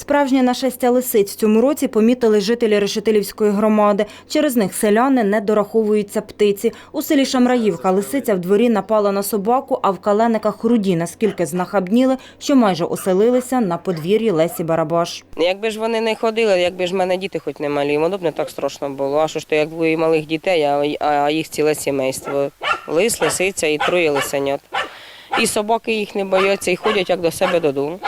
Справжнє нашестя лисиць цьому році помітили жителі Решетилівської громади. Через них селяни не дораховуються птиці. У селі Шамраївка лисиця в дворі напала на собаку, а в калениках руді наскільки знахабніли, що майже оселилися на подвір'ї Лесі Барабаш. Якби ж вони не ходили, якби ж мене діти хоч не малі, воно б не так страшно було. А що ж то, як двоє малих дітей, а їх ціле сімейство. Лис, лисиця і троє лисенят. І собаки їх не бояться і ходять як до себе додому.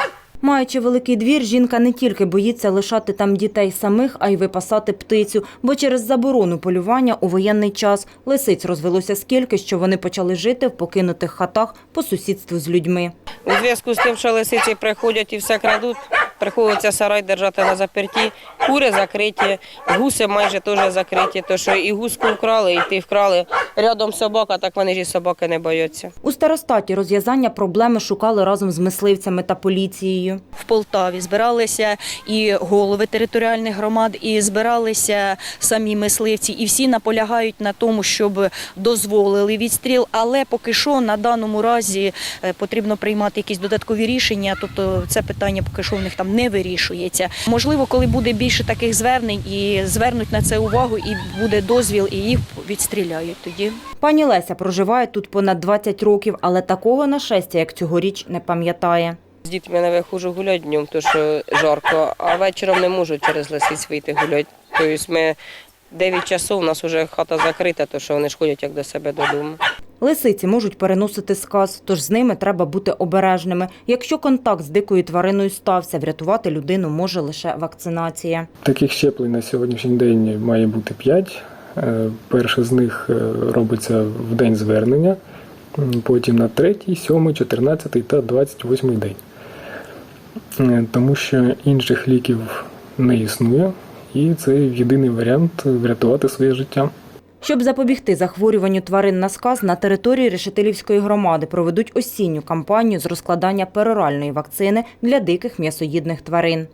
Маючи великий двір, жінка не тільки боїться лишати там дітей самих, а й випасати птицю, бо через заборону полювання у воєнний час лисиць розвелося скільки, що вони почали жити в покинутих хатах по сусідству з людьми. У зв'язку з тим, що лисиці приходять і все крадуть, приходиться сарай держати на заперті, кури закриті, гуси майже теж закриті, то що і гуску вкрали, і ти вкрали. Рядом собака, так вони ж і собаки не бояться. У старостаті розв'язання проблеми шукали разом з мисливцями та поліцією. в Полтаві збиралися і голови територіальних громад, і збиралися самі мисливці, і всі наполягають на тому, щоб дозволили відстріл. Але поки що на даному разі е, потрібно приймати якісь додаткові рішення. Тобто це питання поки що в них там не вирішується. Можливо, коли буде більше таких звернень і звернуть на це увагу, і буде дозвіл, і їх відстріляють тоді. Пані Леся проживає тут понад 20 років, але такого нашестя, як цьогоріч, не пам'ятає. З дітьми не виходжу гуляти днем, тому що жарко, а вечором не можу через лисиць вийти гуляти. Тобто ми 9 часов, у нас вже хата закрита, то що вони ж ходять як до себе додому. Лисиці можуть переносити сказ, тож з ними треба бути обережними. Якщо контакт з дикою твариною стався, врятувати людину може лише вакцинація. Таких щеплень на сьогоднішній день має бути 5. Перше з них е, робиться в день звернення, потім на 3, 7, 14 та 28 день. Е, Тому що інших ліків не існує, і це єдиний варіант врятувати своє життя. Щоб запобігти захворюванню тварин на сказ, на території Решетилівської громади проведуть осінню кампанію з розкладання пероральної вакцини для диких м'ясоїдних тварин.